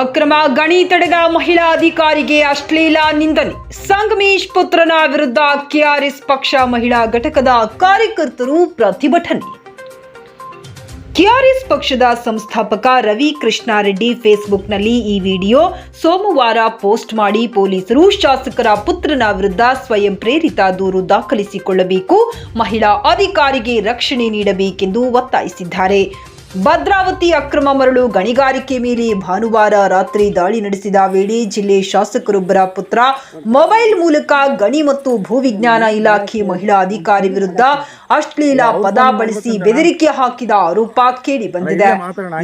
ಅಕ್ರಮ ಗಣಿ ತಡೆದ ಮಹಿಳಾ ಅಧಿಕಾರಿಗೆ ಅಶ್ಲೀಲ ನಿಂದನೆ. ಸಂಗಮೇಶ್ ಪುತ್ರನ ವಿರುದ್ಧ ಕೆಆರ್ಎಸ್ ಪಕ್ಷ ಮಹಿಳಾ ಘಟಕದ ಕಾರ್ಯಕರ್ತರು ಪ್ರತಿಭಟನೆ. ಕೆಆರ್ಎಸ್ ಪಕ್ಷದ ಸಂಸ್ಥಾಪಕ ರವಿ ಕೃಷ್ಣಾರೆಡ್ಡಿ ಫೇಸ್ಬುಕ್ನಲ್ಲಿ ಈ ವಿಡಿಯೋ ಸೋಮವಾರ ಪೋಸ್ಟ್ ಮಾಡಿ ಪೊಲೀಸರು ಶಾಸಕರ ಪುತ್ರನ ವಿರುದ್ಧ ಸ್ವಯಂ ಪ್ರೇರಿತ ದೂರು ದಾಖಲಿಸಿಕೊಳ್ಳಬೇಕು, ಮಹಿಳಾ ಅಧಿಕಾರಿಗೆ ರಕ್ಷಣೆ ನೀಡಬೇಕೆಂದು ಒತ್ತಾಯಿಸಿದ್ದಾರೆ. ಭದ್ರಾವತಿ ಅಕ್ರಮ ಮರಳು ಗಣಿಗಾರಿಕೆ ಮೇಲೆ ಭಾನುವಾರ ರಾತ್ರಿ ದಾಳಿ ನಡೆಸಿದ ವೇಳೆ ಜಿಲ್ಲೆ ಶಾಸಕರೊಬ್ಬರ ಪುತ್ರ ಮೊಬೈಲ್ ಮೂಲಕ ಗಣಿ ಮತ್ತು ಭೂವಿಜ್ಞಾನ ಇಲಾಖೆ ಮಹಿಳಾ ಅಧಿಕಾರಿ ವಿರುದ್ಧ ಅಶ್ಲೀಲ ಪದ ಬಳಸಿ ಬೆದರಿಕೆ ಹಾಕಿದ ಆರೋಪ ಕೇಳಿ ಬಂದಿದೆ.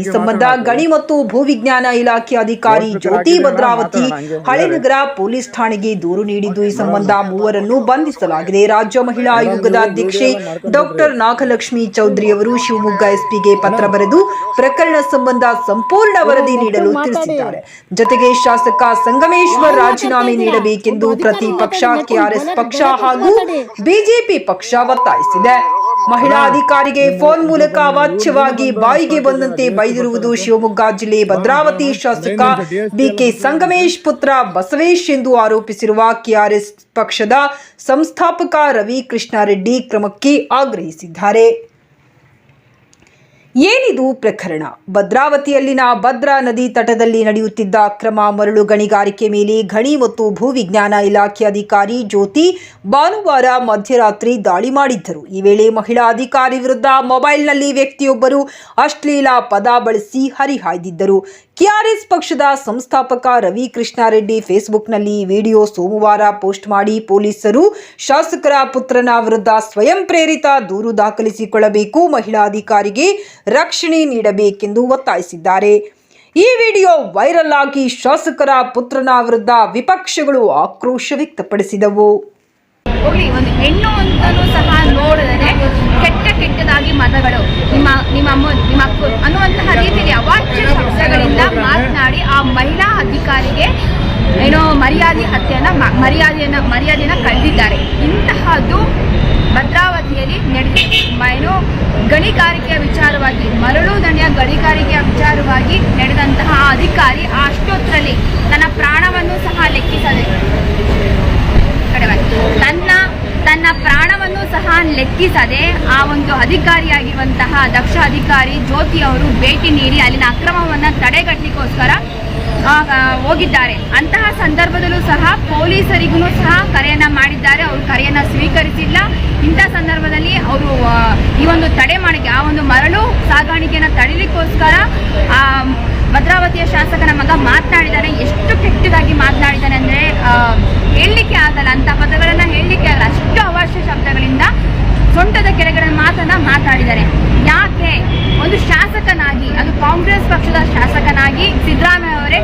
ಈ ಸಂಬಂಧ ಗಣಿ ಮತ್ತು ಭೂವಿಜ್ಞಾನ ಇಲಾಖೆ ಅಧಿಕಾರಿ ಜ್ಯೋತಿ ಭದ್ರಾವತಿ ಹಳೆನಗರ ಪೊಲೀಸ್ ಠಾಣೆಗೆ ದೂರು ನೀಡಿದ್ದು ಈ ಸಂಬಂಧ ಮೂವರನ್ನು ಬಂಧಿಸಲಾಗಿದೆ. ರಾಜ್ಯ ಮಹಿಳಾ ಆಯೋಗದ ಅಧ್ಯಕ್ಷೆ ಡಾಕ್ಟರ್ ನಾಗಲಕ್ಷ್ಮಿ ಚೌಧರಿ ಅವರು ಶಿವಮೊಗ್ಗ ಎಸ್ಪಿಗೆ ಪತ್ರ ಬರೆದು ಪ್ರಕರಣ ಸಂಬಂಧ ಸಂಪೂರ್ಣ ವರದಿ ನೀಡಲು ತಿಳಿಸಿದ್ದಾರೆ. ಜೊತೆಗೆ ಶಾಸಕ ಸಂಗಮೇಶ್ವರ್ ರಾಜೀನಾಮೆ ನೀಡಬೇಕೆಂದು ಪ್ರತಿಪಕ್ಷ ಕೆಆರ್ಎಸ್ ಪಕ್ಷ ಹಾಗೂ ಬಿಜೆಪಿ ಪಕ್ಷ ಒತ್ತಾಯಿಸಿದೆ. ಮಹಿಳಾ ಅಧಿಕಾರಿಗೆ ಫೋನ್ ಮೂಲಕ ಅವಾಚ್ಯವಾಗಿ ಬಾಯಿಗೆ ಬಂದಂತೆ ಬೈದಿರುವುದು ಶಿವಮೊಗ್ಗ ಜಿಲ್ಲೆ ಭದ್ರಾವತಿ ಶಾಸಕ ಬಿಕೆ ಸಂಗಮೇಶ್ ಪುತ್ರ ಬಸವೇಶ್ ಎಂದು ಆರೋಪಿಸಿರುವ ಕೆಆರ್ಎಸ್ ಪಕ್ಷದ ಸಂಸ್ಥಾಪಕ ರವಿ ಕೃಷ್ಣಾರೆಡ್ಡಿ ಕ್ರಮಕ್ಕೆ ಆಗ್ರಹಿಸಿದ್ದಾರೆ. ಏನಿದು ಪ್ರಕರಣ? ಭದ್ರಾವತಿಯಲ್ಲಿನ ಭದ್ರಾ ನದಿ ತಟದಲ್ಲಿ ನಡೆಯುತ್ತಿದ್ದ ಅಕ್ರಮ ಮರಳು ಗಣಿಗಾರಿಕೆ ಮೇಲೆ ಗಣಿ ಮತ್ತು ಭೂವಿಜ್ಞಾನ ಇಲಾಖೆ ಅಧಿಕಾರಿ ಜ್ಯೋತಿ ಭಾನುವಾರ ಮಧ್ಯರಾತ್ರಿ ದಾಳಿ ಮಾಡಿದ್ದರು. ಈ ವೇಳೆ ಮಹಿಳಾ ಅಧಿಕಾರಿ ವಿರುದ್ಧ ಮೊಬೈಲ್ನಲ್ಲಿ ವ್ಯಕ್ತಿಯೊಬ್ಬರು ಅಶ್ಲೀಲ ಪದ ಬಳಸಿ ಹರಿಹಾಯ್ದಿದ್ದರು. ಕೆಆರ್ಎಸ್ ಪಕ್ಷದ ಸಂಸ್ಥಾಪಕ ರವಿ ಕೃಷ್ಣಾರೆಡ್ಡಿ ಫೇಸ್ಬುಕ್ನಲ್ಲಿ ವಿಡಿಯೋ ಸೋಮವಾರ ಪೋಸ್ಟ್ ಮಾಡಿ ಪೊಲೀಸರು ಶಾಸಕರ ಪುತ್ರನ ವಿರುದ್ಧ ಸ್ವಯಂ ಪ್ರೇರಿತ ದೂರು ದಾಖಲಿಸಿಕೊಳ್ಳಬೇಕು, ಮಹಿಳಾ ಅಧಿಕಾರಿಗೆ ರಕ್ಷಣೆ ನೀಡಬೇಕೆಂದು ಒತ್ತಾಯಿಸಿದ್ದಾರೆ. ಈ ವಿಡಿಯೋ ವೈರಲ್ ಆಗಿ ಶಾಸಕರ ಪುತ್ರನ ವಿರುದ್ಧ ವಿಪಕ್ಷಗಳು ಆಕ್ರೋಶ ವ್ಯಕ್ತಪಡಿಸಿದವು. ಸಹ ಕೆಟ್ಟದಾಗಿ ಮತಗಳು, ನಿಮ್ಮ ನಿಮ್ಮ ಅಮ್ಮ, ನಿಮ್ಮ ಅಕ್ಕ ಅನ್ನುವಂತಹ ರೀತಿಯಲ್ಲಿ ಅವಾಚ್ಯ ಶಬ್ದಗಳಿಂದ ಮಾತನಾಡಿ ಆ ಮಹಿಳಾ ಅಧಿಕಾರಿಗೆ ಏನೋ ಮರ್ಯಾದೆ ಹತ್ಯೆಯನ್ನ ಮರ್ಯಾದೆಯನ್ನ ಮರ್ಯಾದೆಯನ್ನ ಕಳೆದಿದ್ದಾರೆ. ಇಂತಹದ್ದು ಭದ್ರಾವತಿಯಲ್ಲಿ ನಡೆದಿದೆ. ಏನೋ ಗಣಿಗಾರಿಕೆಯ ವಿಚಾರವಾಗಿ, ಮರಳು ದಂಡೆಯ ಗಣಿಗಾರಿಕೆಯ ವಿಚಾರವಾಗಿ ನಡೆದಂತಹ ಅಧಿಕಾರಿ ಅಷ್ಟೊತ್ತರಲ್ಲಿ ತನ್ನ ಪ್ರಾಣವನ್ನು ಸಹ ಲೆಕ್ಕಿಸದೆ ಕಡೆವಾಗಿ ತನ್ನ ತನ್ನ ಸಹ ಲೆಕ್ಕಿಸದೆ ಆ ಒಂದು ಅಧಿಕಾರಿಯಾಗಿರುವಂತಹ ದಕ್ಷ ಅಧಿಕಾರಿ ಜ್ಯೋತಿ ಅವರು ಭೇಟಿ ನೀಡಿ ಅಲ್ಲಿನ ಅಕ್ರಮವನ್ನು ತಡೆಗಟ್ಟಲಿಕ್ಕೋಸ್ಕರ ಹೋಗಿದ್ದಾರೆ. ಅಂತಹ ಸಂದರ್ಭದಲ್ಲೂ ಸಹ ಪೊಲೀಸರಿಗೂ ಸಹ ಕರೆಯನ್ನ ಮಾಡಿದ್ದಾರೆ. ಅವರು ಕರೆಯನ್ನ ಸ್ವೀಕರಿಸಿಲ್ಲ. ಇಂಥ ಸಂದರ್ಭದಲ್ಲಿ ಅವರು ಈ ಒಂದು ತಡೆ ಮಾಡಿಕೆ, ಆ ಒಂದು ಮರಳು ಸಾಗಾಣಿಕೆಯನ್ನು ತಡಿಲಿಕ್ಕೋಸ್ಕರ, ಆ, ಭದ್ರಾವತಿಯ ಶಾಸಕನ ಮಗ ಮಾತನಾಡಿದ್ದಾರೆ. ಎಷ್ಟು ಕೆಟ್ಟದಾಗಿ ಮಾತನಾಡಿದ್ದಾನೆ ಅಂದ್ರೆ ಆ, ಹೇಳಲಿಕ್ಕೆ ಆಗಲ್ಲ ಅಂತ ಪದಗಳನ್ನ ಹೇಳಲಿಕ್ಕೆ ಆಗಲ್ಲ ಅಷ್ಟು ಅವಾಚ್ಯ ಶಬ್ದಗಳಿಂದ ಸೊಂಟದ ಕೆಳಗಡೆ ಮಾತನ್ನ ಮಾತಾಡಿದ್ದಾರೆ ಯಾಕೆ ಒಂದು ಶಾಸಕನಾಗಿ ಅದು ಕಾಂಗ್ರೆಸ್ ಪಕ್ಷದ ಶಾಸಕನಾಗಿ ಸಿದ್ದರಾಮಯ್ಯ ಅವರೇ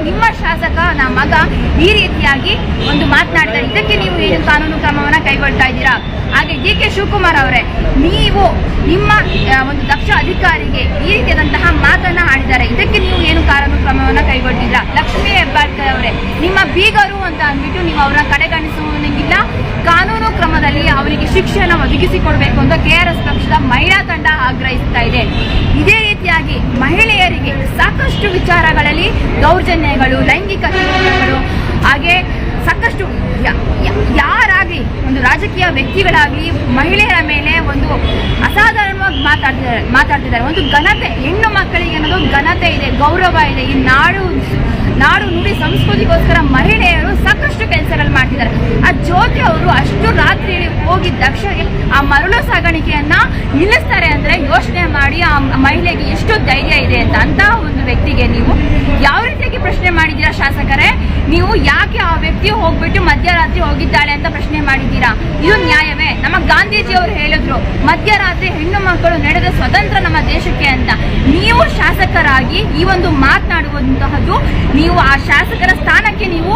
ನಿಮ್ಮ ನಮ್ಮ ಮಗ ಈ ರೀತಿಯಾಗಿ ಒಂದು ಮಾತನಾಡ್ತಾರೆ. ಇದಕ್ಕೆ ನೀವು ಏನು ಕಾನೂನು ಕ್ರಮವನ್ನ ಕೈಗೊಳ್ತಾ ಇದ್ದೀರಾ? ಹಾಗೆ ಡಿ ಕೆ ಶಿವಕುಮಾರ್ ಅವರೇ, ನೀವು ನಿಮ್ಮ ಒಂದು ದಕ್ಷ ಅಧಿಕಾರಿಗೆ ಈ ರೀತಿಯಾದಂತಹ ಮಾತನ್ನ ಆಡಿದ್ದಾರೆ. ಇದಕ್ಕೆ ನೀವು ಏನು ಕಾನೂನು ಕ್ರಮವನ್ನ ಕೈಗೊಂಡಿಲ್ಲ ಲಕ್ಷ್ಮೀ ಹೆಬ್ಬಾಳ್ಕರ್ ಅವರೇ, ನಿಮ್ಮ ಬೀಗರು ಅಂತ ಅಂದ್ಬಿಟ್ಟು ನೀವು ಅವರನ್ನ ಕಡೆಗಣಿಸುವುದಿಲ್ಲ ಕಾನೂನು ಕ್ರಮದಲ್ಲಿ ಅವರಿಗೆ ಶಿಕ್ಷಣ ಒದಗಿಸಿಕೊಡ್ಬೇಕು ಅಂತ ಕೆ ಆರ್ ಎಸ್ ಪಕ್ಷದ ಮಹಿಳಾ ತಂಡ ಆಗ್ರಹಿಸ್ತಾ ಇದೆ. ಇದೇ ರೀತಿಯಾಗಿ ಮಹಿಳೆಯರಿಗೆ ಸಾಕಷ್ಟು ವಿಚಾರಗಳಲ್ಲಿ ದೌರ್ಜನ್ಯಗಳು, ಲೈಂಗಿಕ ಹಾಗೆ ಸಾಕಷ್ಟು ಯ- ಯ- ಯಾರಾಗಲಿ ಒಂದು ರಾಜಕೀಯ ವ್ಯಕ್ತಿಗಳಾಗಲಿ, ಮಹಿಳೆಯರ ಮೇಲೆ ಒಂದು ಅಸಾಧಾರಣವಾಗಿ ಮಾತಾಡ್ತಿದ್ದಾರೆ ಮಾತಾಡ್ತಿದ್ದಾರೆ. ಒಂದು ಘನತೆ, ಹೆಣ್ಣು ಮಕ್ಕಳಿಗೆ ಅನ್ನೋದು ಘನತೆ ಇದೆ, ಗೌರವ ಇದೆ. ಈ ನಾಡು ನಾಡು ನುಡಿ ಸಂಸ್ಕೃತಿಗೋಸ್ಕರ ಮಹಿಳೆಯರು ಸಾಕಷ್ಟು ಕೆಲಸಗಳು ಮಾಡ್ತಿದ್ದಾರೆ. ಆ ಜ್ಯೋತಿ ಅವರು ಅಷ್ಟು ರಾತ್ರಿ ಹೋಗಿ ತಕ್ಷಣ ಆ ಮರಳು ಸಾಗಾಣಿಕೆಯನ್ನ ನಿಲ್ಲಿಸ್ತಾರೆ ಅಂದ್ರೆ ಯೋಚನೆ ಮಾಡಿ ಆ ಮಹಿಳೆಗೆ ಎಷ್ಟು ಧೈರ್ಯ ಇದೆ ಅಂತ ಒಂದು ವ್ಯಕ್ತಿಗೆ ನೀವು ಯಾವ ರೀತಿಯಾಗಿ ಪ್ರಶ್ನೆ ಮಾಡಿದ್ದೀರಾ ಶಾಸಕರೇ? ನೀವು ಯಾಕೆ ಆ ವ್ಯಕ್ತಿ ಹೋಗ್ಬಿಟ್ಟು ಮಧ್ಯರಾತ್ರಿ ಹೋಗಿದ್ದಾಳೆ ಅಂತ ಪ್ರಶ್ನೆ ಮಾಡಿದ್ದೀರಾ? ಇದು ನ್ಯಾಯವೇ? ನಮ್ಮ ಗಾಂಧೀಜಿ ಅವರು ಹೇಳಿದ್ರು, ಮಧ್ಯರಾತ್ರಿ ಹೆಣ್ಣು ಮಕ್ಕಳು ನಡೆದ ಸ್ವತಂತ್ರ ನಮ್ಮ ದೇಶಕ್ಕೆ ಅಂತ. ನೀವು ಶಾಸಕರಾಗಿ ಈ ಒಂದು ಮಾತನಾಡುವಂತಹದ್ದು, ನೀವು ಆ ಶಾಸಕರ ಸ್ಥಾನಕ್ಕೆ ನೀವು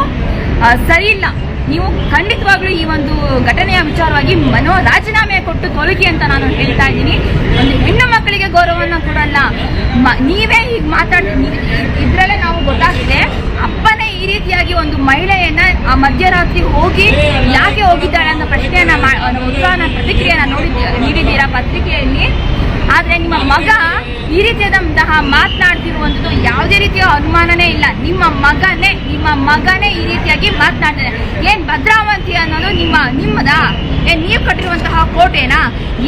ಸರಿಯಿಲ್ಲ ನೀವು ಖಂಡಿತವಾಗ್ಲೂ ಈ ಒಂದು ಘಟನೆಯ ವಿಚಾರವಾಗಿ ಮನೋ ರಾಜೀನಾಮೆ ಕೊಟ್ಟು ತೊಲಗಿ ಅಂತ ನಾನು ಹೇಳ್ತಾ ಇದ್ದೀನಿ. ಒಂದು ಹೆಣ್ಣು ಮಕ್ಕಳಿಗೆ ಗೌರವವನ್ನು ಕೊಡಲ್ಲ. ನೀವೇ ಈಗ ಮಾತಾಡ್ ಇದ್ರಲ್ಲೇ ನಾವು ಗೊತ್ತಾಗಿದೆ. ಅಪ್ಪನೇ ಈ ರೀತಿಯಾಗಿ ಒಂದು ಮಹಿಳೆಯನ್ನ ಆ ಮಧ್ಯರಾತ್ರಿ ಹೋಗಿ ಯಾಕೆ ಹೋಗಿದ್ದಾಳೆ ಅನ್ನೋ ಪ್ರಶ್ನೆಯನ್ನ ಉತ್ಸಾಹ ಪ್ರತಿಕ್ರಿಯೆಯನ್ನ ನೋಡಿ ನೀಡಿದ್ದೀರಾ ಪತ್ರಿಕೆಯಲ್ಲಿ? ಆದ್ರೆ ನಿಮ್ಮ ಮಗ ಈ ರೀತಿಯಾದಂತಹ ಮಾತನಾಡ್ತಿರುವಂಥದ್ದು ಯಾವುದೇ ರೀತಿಯ ಅನುಮಾನನೇ ಇಲ್ಲ. ನಿಮ್ಮ ಮಗನೇ ನಿಮ್ಮ ಮಗನೇ ಈ ರೀತಿಯಾಗಿ ಮಾತನಾಡ್ತಾರೆ ಏನ್ ಭದ್ರಾವತಿ ಅನ್ನೋದು ನಿಮ್ಮ, ನಿಮ್ಮದ? ಏನ್ ನೀವು ಕಟ್ಟಿರುವಂತಹ ಕೋಟೆನಾ?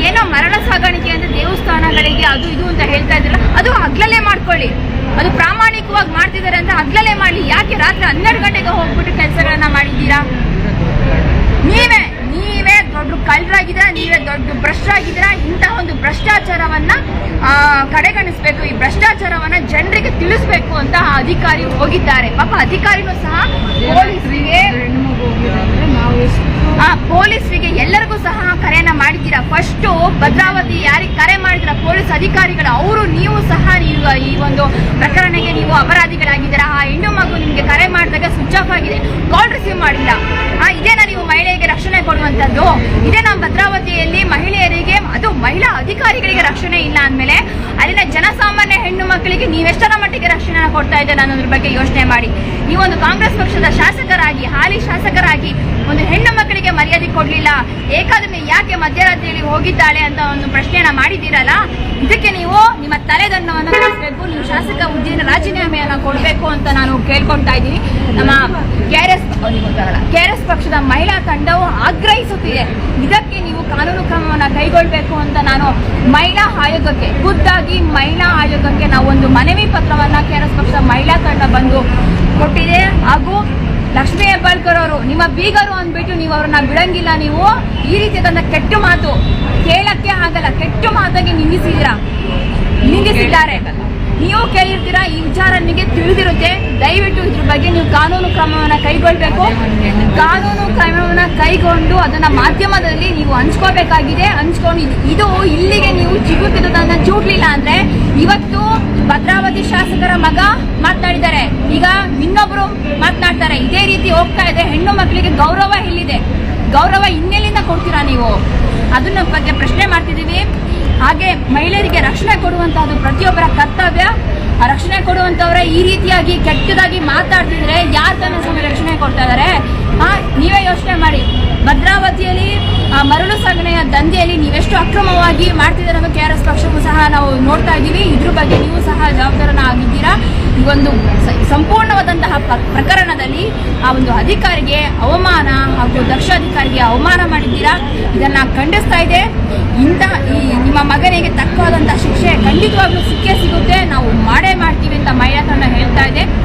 ಏನೋ ಮರಣ ಸಾಗಾಣಿಕೆ ಅಂತ ದೇವಸ್ಥಾನಗಳಿಗೆ ಅದು ಇದು ಅಂತ ಹೇಳ್ತಾ ಇದ್ರಲ್ಲ, ಅದು ಹಗ್ಲಲ್ಲೇ ಮಾಡ್ಕೊಳ್ಳಿ. ಅದು ಪ್ರಾಮಾಣಿಕವಾಗಿ ಮಾಡ್ತಿದ್ದಾರೆ ಅಂತ ಹಗ್ಲಲ್ಲೇ ಮಾಡಲಿ. ಯಾಕೆ ರಾತ್ರಿ ಹನ್ನೆರಡು ಗಂಟೆಗೆ ಹೋಗ್ಬಿಟ್ಟು ಕೆಲಸಗಳನ್ನ ಮಾಡಿದ್ದೀರಾ? ಕಳ್ಳರಾಗಿದ್ದೀರಾ, ನೀವೇ ದೊಡ್ಡ ಭ್ರಷ್ಟರಾಗಿದ್ದೀರಾ ಇಂತಹ ಒಂದು ಭ್ರಷ್ಟಾಚಾರವನ್ನ ಕಡೆಗಣಿಸ್ಬೇಕು. ಈ ಭ್ರಷ್ಟಾಚಾರವನ್ನ ಜನರಿಗೆ ತಿಳಿಸ್ಬೇಕು ಅಂತ ಅಧಿಕಾರಿ ಹೋಗಿದ್ದಾರೆ. ಪಾಪ ಅಧಿಕಾರಿನೂ ಸಹ ಪೊಲೀಸರಿಗೆ ಪೊಲೀಸರಿಗೆ ಎಲ್ಲರಿಗೂ ಸಹ ಕರೆಯನ್ನ ಮಾಡಿದ್ದೀರಾ? ಫಸ್ಟ್ ಭದ್ರಾವತಿ ಯಾರಿಗೆ ಕರೆ ಮಾಡಿದ್ರ? ಪೊಲೀಸ್ ಅಧಿಕಾರಿಗಳು, ಅವರು ನೀವು ಸಹ ನೀವು ಈ ಒಂದು ಪ್ರಕರಣಕ್ಕೆ ನೀವು ಅಪರಾಧಿಗಳಾಗಿದ್ದೀರಾ? ಆ ಹೆಣ್ಣು ಮಗು ನಿಮ್ಗೆ ಕರೆ ಮಾಡಿದಾಗ ಸ್ವಿಚ್ ಆಫ್ ಆಗಿದೆ. ಕಾಲ್ ರಿಸೀವ್ ಮಾಡಿಲ್ಲ. ಆ ಇದೇನಾ ನೀವು ಮಹಿಳೆಯರಿಗೆ ರಕ್ಷಣೆ ಕೊಡುವಂತದ್ದು ಇದೇ ನಮ್ಮ ಭದ್ರಾವತಿಯಲ್ಲಿ ಮಹಿಳೆಯರಿಗೆ ಅದು ಮಹಿಳಾ ಅಧಿಕಾರಿಗಳಿಗೆ ರಕ್ಷಣೆ ಇಲ್ಲ ಅಂದ್ಮೇಲೆ ಅಲ್ಲಿನ ಜನಸಾಮಾನ್ಯ ಹೆಣ್ಣು ಮಕ್ಕಳಿಗೆ ನೀವೆಷ್ಟರ ಮಟ್ಟಿಗೆ ರಕ್ಷಣೆ ಕೊಡ್ತಾ ಇದ್ದೀರ ಅನ್ನೋದ್ರ ಬಗ್ಗೆ ಯೋಚನೆ ಮಾಡಿ. ಒಂದು ಕಾಂಗ್ರೆಸ್ ಪಕ್ಷದ ಶಾಸಕರಾಗಿ, ಹಾಲಿ ಶಾಸಕರಾಗಿ ಒಂದು ಹೆಣ್ಣು ಮರ್ಯಾದೆ ಕೊಡ್ಲಿಲ್ಲ. ಏಕಾದ್ರೆ ಯಾಕೆ ಮಧ್ಯರಾತ್ರಿಯಲ್ಲಿ ಹೋಗಿದ್ದಾಳೆ ಅಂತ ಒಂದು ಪ್ರಶ್ನೆಯನ್ನ ಮಾಡಿದ್ದೀರಲ್ಲ? ಇದಕ್ಕೆ ನೀವು ನಿಮ್ಮ ತಲೆದನ್ನವನ್ನು ಕಳಿಸ್ಬೇಕು ನೀವು ಶಾಸಕ ಹುದ್ದೆಯನ್ನು ರಾಜೀನಾಮೆಯನ್ನ ಕೊಡಬೇಕು ಅಂತ ನಾನು ಕೇಳ್ಕೊಳ್ತಾ ಇದ್ದೀನಿ. ನಮ್ಮ K R S K R S ಪಕ್ಷದ ಮಹಿಳಾ ತಂಡವು ಆಗ್ರಹಿಸುತ್ತಿದೆ. ಇದಕ್ಕೆ ನೀವು ಕಾನೂನು ಕ್ರಮವನ್ನು ಕೈಗೊಳ್ಳಬೇಕು ಅಂತ ನಾನು ಮಹಿಳಾ ಆಯೋಗಕ್ಕೆ, ಖುದ್ದಾಗಿ ಮಹಿಳಾ ಆಯೋಗಕ್ಕೆ ನಾವು ಒಂದು ಮನವಿ ಪತ್ರವನ್ನ ಕೆ ಎಸ್ ಪಕ್ಷದ ಮಹಿಳಾ ತಂಡ ಬಂದು ಕೊಟ್ಟಿದೆ. ಹಾಗೂ ಲಕ್ಷ್ಮೀ ಹೆಬ್ಬಾಳ್ಕರ್ ಅವರು, ನಿಮ್ಮ ಬೀಗರು ಅಂದ್ಬಿಟ್ಟು ನೀವು ಅವ್ರನ್ನ ಬಿಡಂಗಿಲ್ಲ ನೀವು. ಈ ರೀತಿ ತನ್ನ ಕೆಟ್ಟ ಮಾತು ಕೇಳಕ್ಕೆ ಆಗಲ್ಲ. ಕೆಟ್ಟ ಮಾತಾಗಿ ನಿಂದಿಸಿದ್ದೀರಾ? ನಿಂದಿಸಿದ್ದಾರೆ. ನೀವು ಕೇಳಿರ್ತೀರಾ? ಈ ವಿಚಾರ ನಿಮಗೆ ತಿಳಿದಿರುತ್ತೆ. ದಯವಿಟ್ಟು ಇದ್ರ ಬಗ್ಗೆ ನೀವು ಕಾನೂನು ಕ್ರಮವನ್ನ ಕೈಗೊಳ್ಬೇಕು. ಕಾನೂನು ಕ್ರಮವನ್ನ ಕೈಗೊಂಡು ಅದನ್ನ ಮಾಧ್ಯಮದಲ್ಲಿ ನೀವು ಹಂಚ್ಕೋಬೇಕಾಗಿದೆ. ಹಂಚ್ಕೊಂಡು ಇದು- ಇಲ್ಲಿಗೆ ನೀವು ಚಿಗುತ್ತಿರೋದನ್ನ ಚೂಡ್ಲಿಲ್ಲ ಅಂದ್ರೆ ಇವತ್ತು ಭದ್ರಾವತಿ ಶಾಸಕರ ಮಗ ಮಾತನಾಡಿದ್ದಾರೆ ಈಗ ಇನ್ನೊಬ್ರು ಮಾತನಾಡ್ತಾರೆ. ಇದೇ ರೀತಿ ಹೋಗ್ತಾ ಇದೆ. ಹೆಣ್ಣು ಮಕ್ಕಳಿಗೆ ಗೌರವ ಎಲ್ಲಿದೆ ಗೌರವ ಇನ್ನೆಲ್ಲಿಂದ ಕೊಡ್ತೀರಾ ನೀವು? ಅದನ್ನ ಬಗ್ಗೆ ಪ್ರಶ್ನೆ ಮಾಡ್ತಿದ್ದೀವಿ. ಹಾಗೆ ಮಹಿಳೆಯರಿಗೆ ರಕ್ಷಣೆ ಕೊಡುವಂತಹದ್ದು ಪ್ರತಿಯೊಬ್ಬರ ಕರ್ತವ್ಯ. ರಕ್ಷಣೆ ಕೊಡುವಂತವ್ರೆ ಈ ರೀತಿಯಾಗಿ ಕೆಟ್ಟದಾಗಿ ಮಾತಾಡ್ತಿದ್ರೆ ಯಾರು ತನ್ನ ಸಮಯ ರಕ್ಷಣೆ ಕೊಡ್ತಾ ಇದಾರೆ? ಹಾ ನೀವೇ ಯೋಚನೆ ಮಾಡಿ. ಭದ್ರಾವತಿಯಲ್ಲಿ ಮರಳು ಸಾಗಣೆಯ ದಂಧೆಯಲ್ಲಿ ನೀವೆಷ್ಟು ಅಕ್ರಮವಾಗಿ ಮಾಡ್ತಿದ್ದೀರ ಅನ್ನೋ ಕೆ ಆರ್ ಎಸ್ ಪಕ್ಷಕ್ಕೂ ಸಹ ನಾವು ನೋಡ್ತಾ ಇದ್ದೀವಿ. ಇದ್ರ ಬಗ್ಗೆ ನೀವು ಸಹ ಜವಾಬ್ದಾರನ ಆಗಿದ್ದೀರಾ ಈ ಒಂದು ಸಂಪೂರ್ಣವಾದಂತಹ ಪ್ರಕರಣದಲ್ಲಿ ಆ ಒಂದು ಅಧಿಕಾರಿಗೆ ಅವಮಾನ ಹಾಗೂ ದಕ್ಷ ಅಧಿಕಾರಿಗೆ ಅವಮಾನ ಮಾಡಿದ್ದೀರಾ? ಇದನ್ನ ಖಂಡಿಸ್ತಾ ಇದೆ. ಇಂಥ ಈ, ನಿಮ್ಮ ಮಗನಿಗೆ ತಕ್ಕವಾದಂತಹ ಶಿಕ್ಷೆ ಖಂಡಿತವಾಗ್ಲೂ ಸಿಕ್ಕೇ ಸಿಗುತ್ತೆ. ನಾವು ಮಾಡೇ ಮಾಡ್ತೀವಿ ಅಂತ ಮಹಿಳಾ ಹೇಳ್ತಾ ಇದೆ.